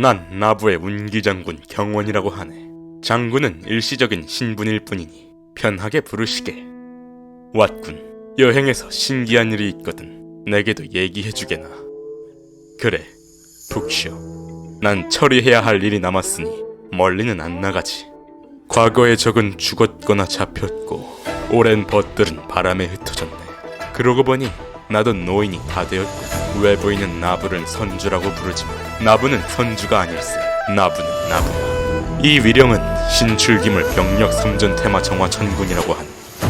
난 나부의 운기 장군 경원이라고 하네. 장군은 일시적인 신분일 뿐이니 편하게 부르시게. 왔군. 여행에서 신기한 일이 있거든. 내게도 얘기해주게나. 그래, 푹 쉬어. 난 처리해야 할 일이 남았으니 멀리는 안 나가지. 과거의 적은 죽었거나 잡혔고 오랜 벗들은 바람에 흩어졌네. 그러고 보니 나도 노인이 다 되었고 외부인은 나부를 선주라고 부르지만 나부는 선주가 아닐세. 나부는 나부야. 이 위령은 신출기물 병력 삼전 테마 정화 천군이라고 한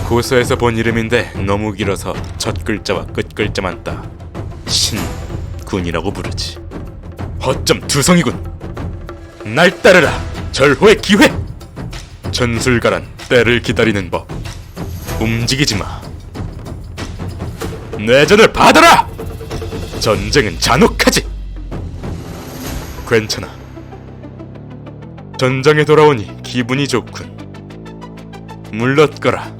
고서에서 본 이름인데 너무 길어서 첫 글자와 끝 글자만 따 신군이라고 부르지. 어쩜 두성이군. 날 따르라. 절호의 기회. 전술가란 때를 기다리는 법. 움직이지 마. 내전을 받아라. 전쟁은 잔혹하지. 괜찮아. 전장에 돌아오니 기분이 좋군. 물렀거라.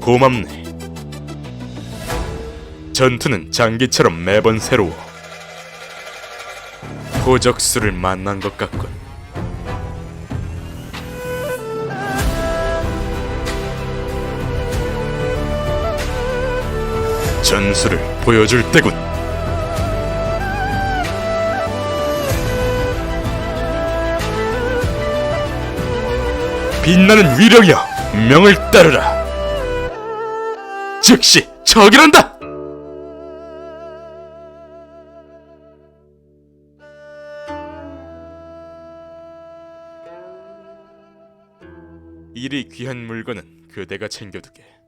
고맙네. 전투는 장기처럼 매번 새로워. 고적수를 만난 것 같군. 전술을 보여줄 때군. 빛나는 위력이여, 명을 따르라. 즉시 적이란다. 이리 귀한 물건은 그대가 챙겨두게.